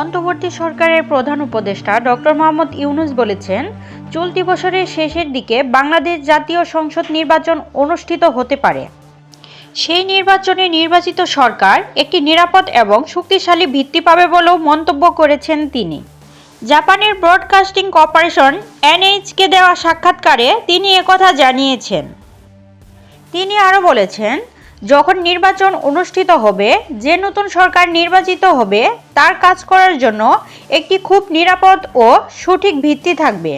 অন্তর্বর্তী সরকারের প্রধান উপদেষ্টা ডক্টর মোহাম্মদ ইউনুস বলেছেন, চলতি বছরের শেষের দিকে বাংলাদেশ জাতীয় সংসদ নির্বাচন অনুষ্ঠিত হতে পারে। সেই নির্বাচনে নির্বাচিত সরকার একটি নিরাপদ এবং শক্তিশালী ভিত্তি পাবে বলেও মন্তব্য করেছেন তিনি। জাপানের ব্রডকাস্টিং কর্পোরেশন এনএইচকে দেওয়া সাক্ষাৎকারে তিনি একথা জানিয়েছেন। তিনি আরও বলেছেন যখন নির্বাচন অনুষ্ঠিত হবে, যে নতুন সরকার নির্বাচিত হবে, তার কাজ করার জন্য একটি খুব নিরাপদ ও সঠিক ভিত্তি থাকবে।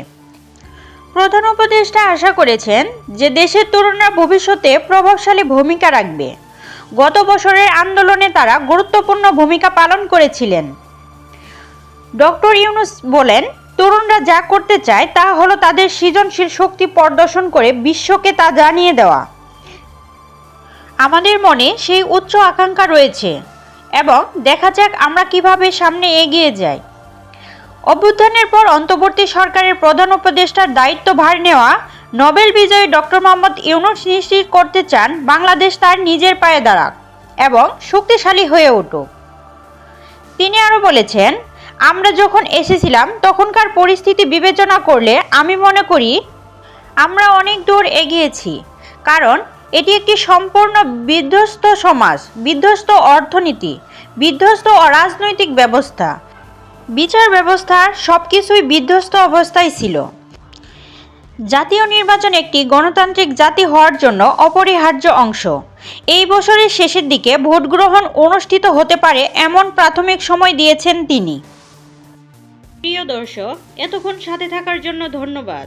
প্রধান উপদেষ্টা আশা করেছেন যে দেশের তরুণরা ভবিষ্যতে প্রভাবশালী ভূমিকা রাখবে। গত বছরের আন্দোলনে তারা গুরুত্বপূর্ণ ভূমিকা পালন করেছিলেন। ডক্টর ইউনুস বলেন, তরুণরা যা করতে চায় তা হলো তাদের সৃজনশীল শক্তি প্রদর্শন করে বিশ্বকে তা জানিয়ে দেওয়া। আমাদের মনে সেই উচ্চ আকাঙ্ক্ষা রয়েছে এবং দেখা যাক আমরা কীভাবে সামনে এগিয়ে যাই। অভ্যুত্থানের পর অন্তর্বর্তী সরকারের প্রধান উপদেষ্টার দায়িত্ব ভার নেওয়া নোবেল বিজয়ী ডক্টর মোহাম্মদ ইউনুস নিশ্চিত করতে চান বাংলাদেশ তার নিজের পায়ে দাঁড়াক এবং শক্তিশালী হয়ে উঠুক। তিনি আরও বলেছেন, আমরা যখন এসেছিলাম, তখনকার পরিস্থিতি বিবেচনা করলে আমি মনে করি আমরা অনেক দূর এগিয়েছি, কারণ এটি একটি সম্পূর্ণ বিধ্বস্ত সমাজ, বিধ্বস্ত অর্থনীতি, বিধ্বস্ত রাজনৈতিক ব্যবস্থা। বিচার ব্যবস্থার সব কিছুই বিধ্বস্ত অবস্থায় ছিল। জাতীয় নির্বাচন একটি গণতান্ত্রিক জাতি হওয়ার জন্য অপরিহার্য অংশ। এই বছরের শেষের দিকে ভোট গ্রহণ অনুষ্ঠিত হতে পারে এমন প্রাথমিক সময় দিয়েছেন তিনি। প্রিয় দর্শক, এতক্ষণ সাথে থাকার জন্য ধন্যবাদ।